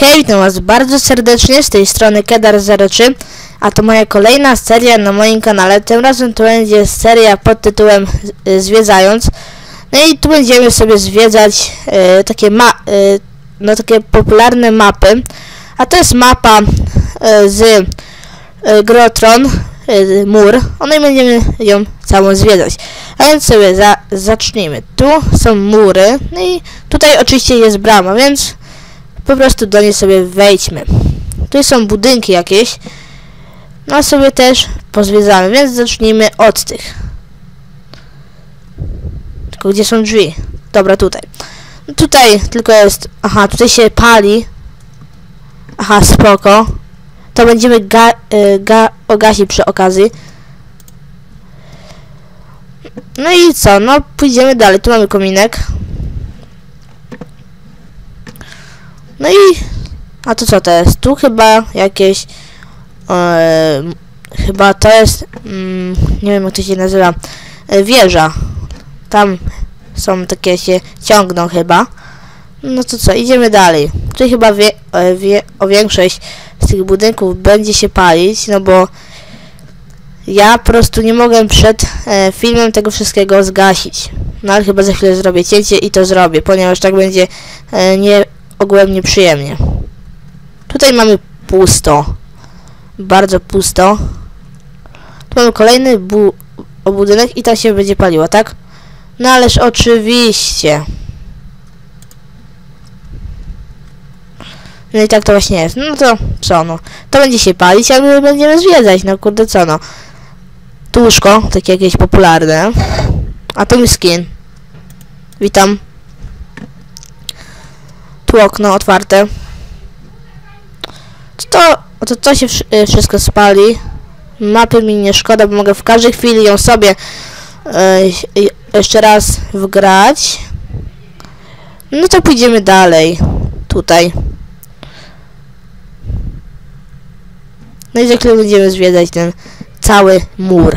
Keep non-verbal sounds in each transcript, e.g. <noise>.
Hej, witam was bardzo serdecznie z tej strony Kedar03, a to moja kolejna seria na moim kanale. Tym razem to będzie seria pod tytułem y, Zwiedzając. No i tu będziemy sobie zwiedzać y, takie ma y, no takie popularne mapy. A to jest mapa y, z y, Grotron, y, mur. No i będziemy ją całą zwiedzać. A więc sobie za zacznijmy. Tu są mury, no i tutaj oczywiście jest brama, więc po prostu do niej sobie wejdźmy. Tu są budynki jakieś. No sobie też pozwiedzamy, więc zacznijmy od tych. Tylko gdzie są drzwi? Dobra, tutaj. No tutaj tylko jest... Aha, tutaj się pali. Aha, spoko. To będziemy ga, y, ga, ogasić przy okazji. No i co? No pójdziemy dalej. Tu mamy kominek. No i... A to co to jest? Tu chyba jakieś... E, chyba to jest... Mm, nie wiem jak to się nazywa. E, wieża. Tam są takie się ciągną chyba. No to co, idziemy dalej. Tutaj chyba wie, e, wie, o większość z tych budynków będzie się palić, no bo ja po prostu nie mogłem przed e, filmem tego wszystkiego zgasić. No ale chyba za chwilę zrobię cięcie i to zrobię, ponieważ tak będzie e, nie ogółem nieprzyjemnie. Tutaj mamy pusto. Bardzo pusto. Tu mamy kolejny bu budynek i tam się będzie paliło, tak? No ależ oczywiście. No i tak to właśnie jest. No to co no. To będzie się palić, a my będziemy zwiedzać. No kurde co no. Tu takie jakieś popularne. A tu mi skin. Witam. Tu okno otwarte. To, to, to się y, wszystko spali. Mapy mi nie szkoda, bo mogę w każdej chwili ją sobie y, y, jeszcze raz wgrać. No to pójdziemy dalej. Tutaj. No i za chwilę będziemy zwiedzać ten cały mur.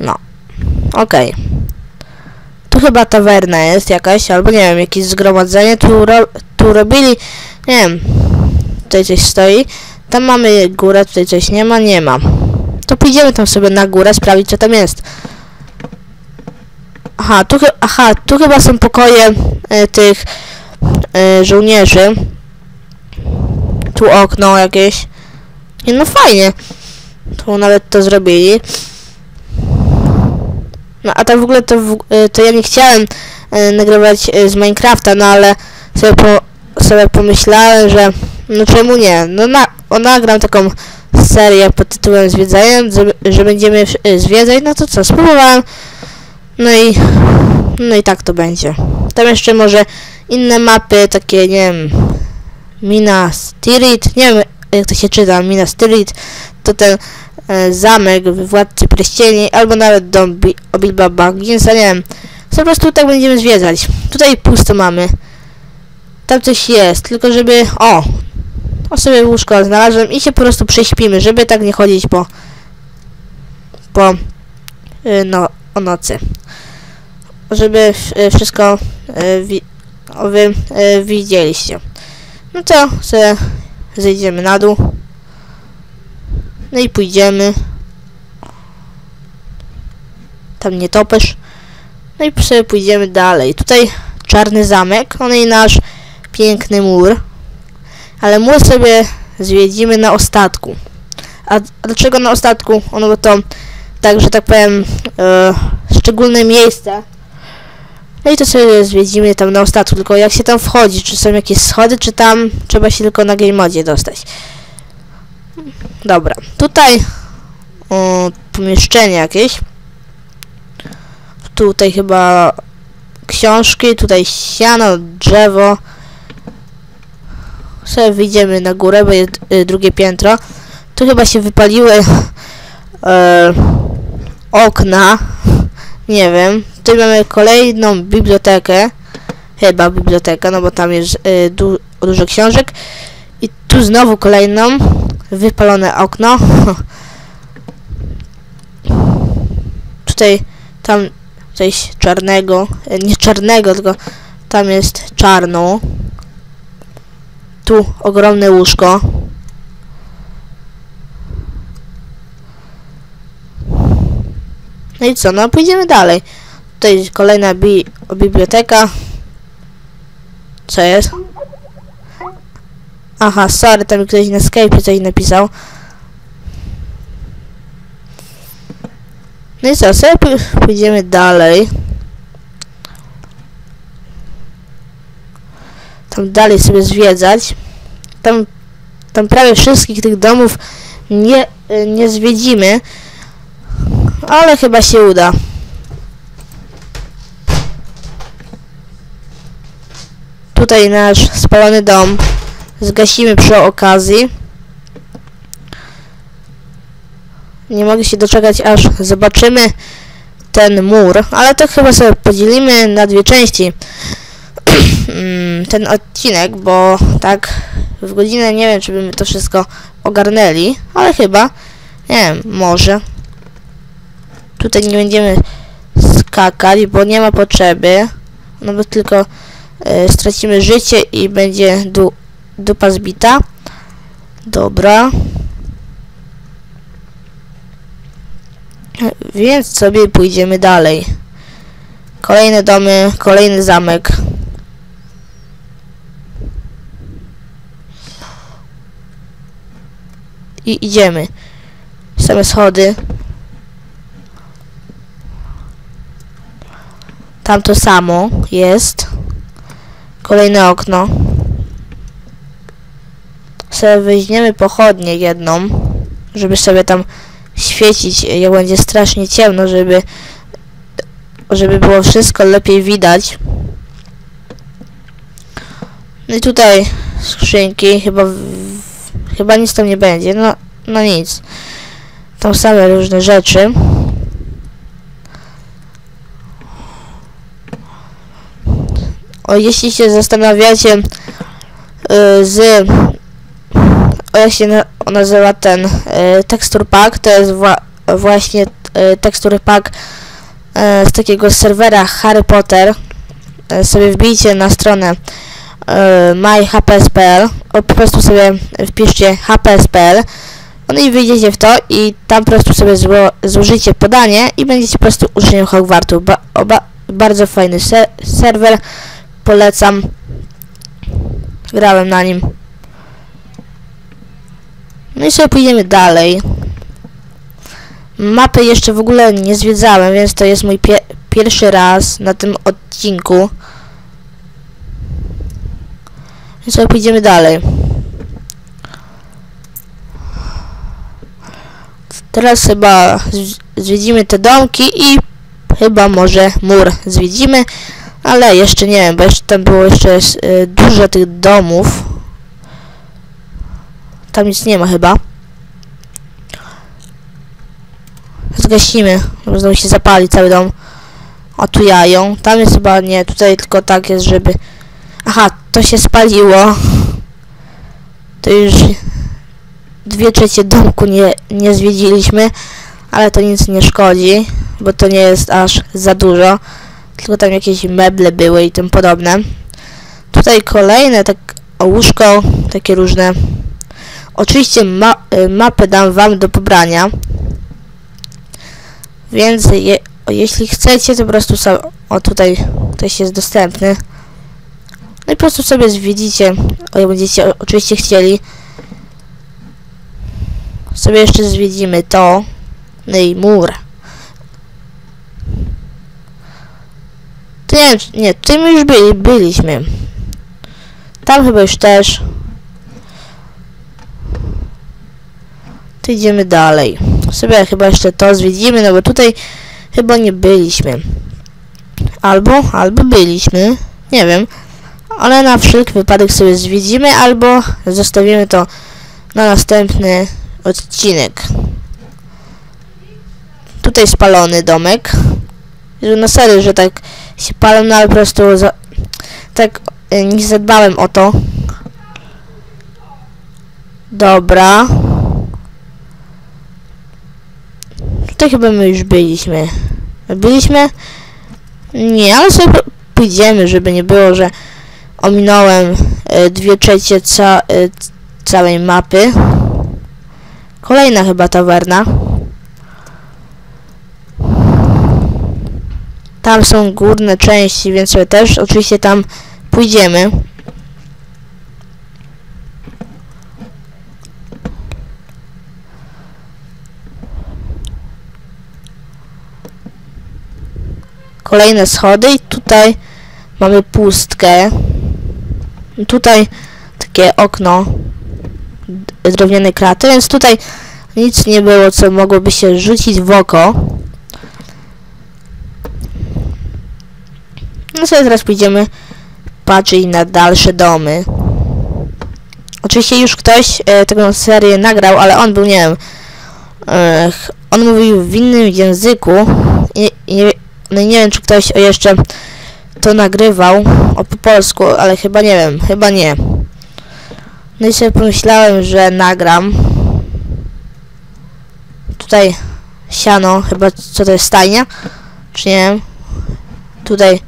No. Okej. Tu chyba tawerna jest jakaś, albo nie wiem, jakieś zgromadzenie. Tu, ro tu robili, nie wiem, tutaj coś stoi. Tam mamy górę, tutaj coś nie ma, nie ma. To pójdziemy tam sobie na górę, sprawdzić co tam jest. Aha, tu, aha, tu chyba są pokoje e, tych e, żołnierzy. Tu okno jakieś. Nie, no fajnie. Tu nawet to zrobili. No a tak w ogóle to, e, to ja nie chciałem e, nagrywać e, z Minecrafta, no ale sobie, po, sobie pomyślałem, że no czemu nie? No na, o, nagram taką serię pod tytułem Zwiedzając, że, że będziemy e, zwiedzać, no to co, spróbowałem. No i, no i tak to będzie. Tam jeszcze może inne mapy, takie, nie wiem, Minas Tirith, nie wiem jak to się czyta, Minas Tirith, to ten zamek w Władcy Pierścieni, albo nawet dom Bi- Bilba Bagginsa, nie wiem. Po prostu tak będziemy zwiedzać. Tutaj pusto mamy. Tam coś jest, tylko żeby, o, o sobie łóżko znalazłem i się po prostu prześpimy, żeby tak nie chodzić po, po, y, no, o nocy. Żeby y, wszystko y, wi- wy widzieliście. No to sobie zejdziemy na dół. No i pójdziemy. Tam nie topesz. No i sobie pójdziemy dalej. Tutaj czarny zamek. On i nasz piękny mur. Ale mur sobie zwiedzimy na ostatku. A, dlaczego na ostatku? Ono bo to tak, że tak powiem e, szczególne miejsce. No i to sobie zwiedzimy tam na ostatku, tylko jak się tam wchodzi, czy są jakieś schody, czy tam trzeba się tylko na game modzie dostać. Dobra, tutaj o, pomieszczenie jakieś. Tutaj chyba książki, tutaj siano, drzewo. Sobie wyjdziemy na górę, bo jest y, drugie piętro. Tu chyba się wypaliły e, okna. Nie wiem. Tutaj mamy kolejną bibliotekę. Chyba biblioteka, no bo tam jest y, du dużo książek. I tu znowu kolejną. Wypalone okno. Tutaj, tam coś czarnego, nie czarnego, tylko tam jest czarno. Tu ogromne łóżko. No i co, no pójdziemy dalej. Tutaj kolejna bi biblioteka. Co jest? Aha, sorry, tam ktoś na Skype coś napisał. No i co, sobie pó- pójdziemy dalej. Tam dalej sobie zwiedzać. Tam, tam prawie wszystkich tych domów nie, y, nie zwiedzimy. Ale chyba się uda. Tutaj nasz spalony dom zgasimy przy okazji. Nie mogę się doczekać, aż zobaczymy ten mur, ale to chyba sobie podzielimy na dwie części <clears throat> Mm, ten odcinek, bo tak w godzinę nie wiem, czy byśmy to wszystko ogarnęli, ale chyba, nie wiem, może. Tutaj nie będziemy skakać, bo nie ma potrzeby, no bo tylko e, stracimy życie i będzie du dupa zbita. Dobra. Więc sobie pójdziemy dalej. Kolejne domy, kolejny zamek. I idziemy. Same schody. Tam to samo jest. Kolejne okno. Sobie weźmiemy pochodnię jedną, żeby sobie tam świecić, jak będzie strasznie ciemno, żeby żeby było wszystko lepiej widać. No i tutaj skrzynki, chyba chyba nic tam nie będzie, no, no nic. Tam same różne rzeczy. O, jeśli się zastanawiacie y, z jak się na, nazywa ten y, tekstur pack, to jest wła właśnie y, tekstur pack e, z takiego serwera Harry Potter e, sobie wbijcie na stronę e, myhps.pl po prostu sobie wpiszcie hps.pl no i wyjdziecie w to i tam po prostu sobie zło, złożycie podanie i będziecie po prostu uczniem Hogwartu. Ba, oba, bardzo fajny se, serwer, polecam. Grałem na nim. No i sobie pójdziemy dalej. Mapy jeszcze w ogóle nie zwiedzałem, więc to jest mój pie pierwszy raz na tym odcinku. Więc sobie pójdziemy dalej. Teraz chyba zwiedzimy te domki i chyba może mur zwiedzimy, ale jeszcze nie wiem, bo jeszcze tam było jeszcze y, dużo tych domów. Tam nic nie ma chyba. Zgasimy, bo znowu się zapali cały dom. O, tu jają. Tam jest chyba nie, tutaj tylko tak jest, żeby... Aha, to się spaliło. To już dwie trzecie domku nie, nie zwiedziliśmy, ale to nic nie szkodzi, bo to nie jest aż za dużo. Tylko tam jakieś meble były i tym podobne. Tutaj kolejne, tak o łóżko, takie różne. Oczywiście ma, y, mapę dam wam do pobrania. Więc je, jeśli chcecie, to po prostu sobie, o tutaj też jest dostępny. No i po prostu sobie zwiedzicie, o jak będziecie oczywiście chcieli. Sobie jeszcze zwiedzimy to. No i mur. To nie nie, my już byli, byliśmy. Tam chyba już też. To idziemy dalej. Sobie chyba jeszcze to zwiedzimy, no bo tutaj chyba nie byliśmy. Albo, albo byliśmy. Nie wiem. Ale na wszelki wypadek sobie zwiedzimy, albo zostawimy to na następny odcinek. Tutaj spalony domek. Na serio, że tak się palą, no ale po prostu za, tak y, nie zadbałem o to. Dobra. Tutaj chyba my już byliśmy. Byliśmy? Nie, ale sobie pójdziemy, żeby nie było, że ominąłem e, dwie trzecie ca e, całej mapy. Kolejna chyba tawerna. Tam są górne części, więc sobie też oczywiście tam pójdziemy. Kolejne schody i tutaj mamy pustkę. Tutaj takie okno d- drewniane kraty, więc tutaj nic nie było, co mogłoby się rzucić w oko. No sobie teraz pójdziemy patrzeć na dalsze domy. Oczywiście już ktoś e, taką serię nagrał, ale on był, nie wiem, e, on mówił w innym języku i, i no i nie wiem, czy ktoś jeszcze to nagrywał o po polsku, ale chyba nie wiem, chyba nie. No i sobie pomyślałem, że nagram. Tutaj siano, chyba co to jest stajnia? Czy nie wiem. Tutaj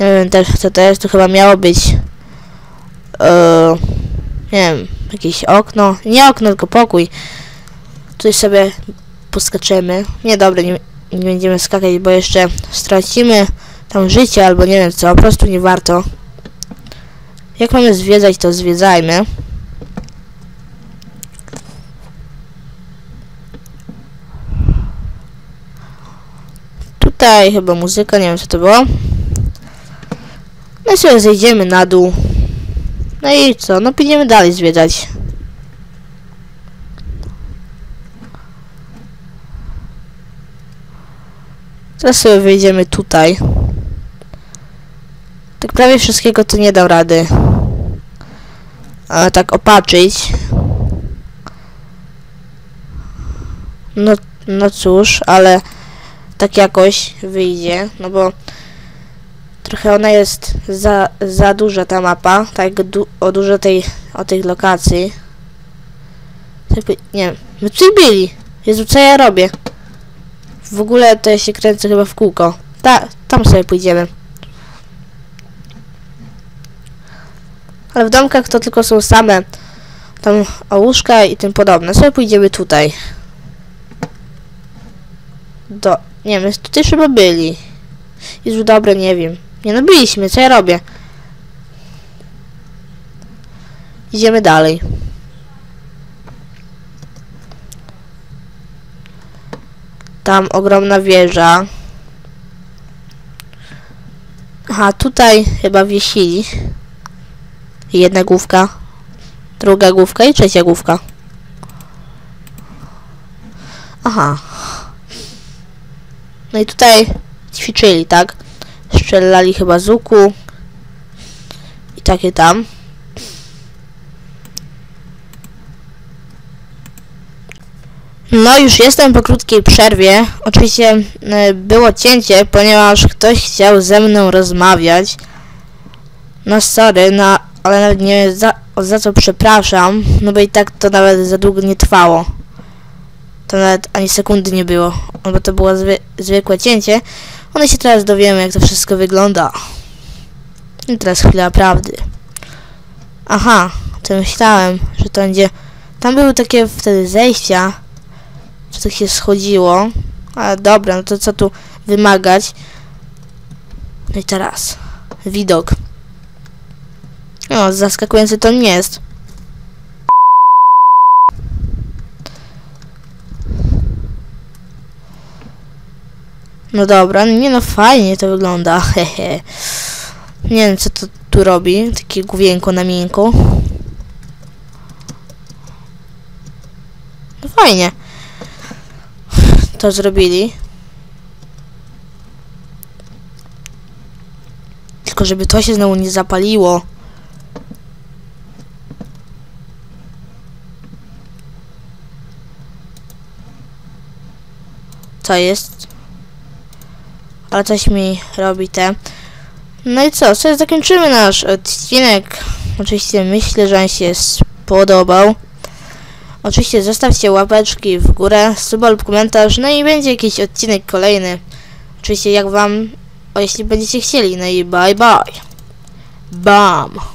nie wiem też co to jest, to chyba miało być e, nie wiem, jakieś okno. Nie okno, tylko pokój. Tutaj sobie poskaczemy. Nie, dobra, nie, nie będziemy skakać, bo jeszcze stracimy tam życie, albo nie wiem co, po prostu nie warto. Jak mamy zwiedzać, to zwiedzajmy. Tutaj chyba muzyka, nie wiem co to było. No i sobie zejdziemy na dół. No i co? No pójdziemy dalej zwiedzać. Teraz sobie wyjdziemy tutaj. Tak prawie wszystkiego to nie dam rady. Ale tak opatrzyć. No, no cóż, ale tak jakoś wyjdzie, no bo trochę ona jest za, za duża ta mapa, tak du o dużo tej, o tej lokacji. Jakby, nie wiem, my tutaj byli. Jezu, co ja robię? W ogóle to ja się kręcę chyba w kółko. Ta, tam sobie pójdziemy. Ale w domkach to tylko są same tam łóżka i tym podobne. Sobie pójdziemy tutaj. Do... Nie wiem, tutaj chyba byli. Jezu, dobre, nie wiem. Nie no, byliśmy, co ja robię? Idziemy dalej. Tam ogromna wieża. Aha, tutaj chyba wiesili. Jedna główka, druga główka i trzecia główka. Aha. No i tutaj ćwiczyli, tak? Strzelali chyba z łuku. I takie tam. No już jestem po krótkiej przerwie. Oczywiście e, było cięcie, ponieważ ktoś chciał ze mną rozmawiać. No sorry, no ale nawet nie za, za co przepraszam, no bo i tak to nawet za długo nie trwało. To nawet ani sekundy nie było, bo to było zwy, zwykłe cięcie. One się teraz dowiemy, jak to wszystko wygląda. I teraz chwila prawdy. Aha, to myślałem, że to będzie... Tam były takie wtedy zejścia, że tak się schodziło. Ale dobra, no to co tu wymagać? No i teraz widok. No, zaskakujący to nie jest. No dobra, nie no fajnie to wygląda, <laughs> hehe. Nie wiem co to tu robi, takie główienko na miękko. No fajnie. To zrobili. Tylko żeby to się znowu nie zapaliło. Co jest? Ale coś mi robi te. No i co? Sobie zakończymy nasz odcinek. Oczywiście myślę, że on się spodobał. Oczywiście zostawcie łapeczki w górę, suba lub komentarz, no i będzie jakiś odcinek kolejny. Oczywiście jak wam o, jeśli będziecie chcieli. No i bye bye. Bam.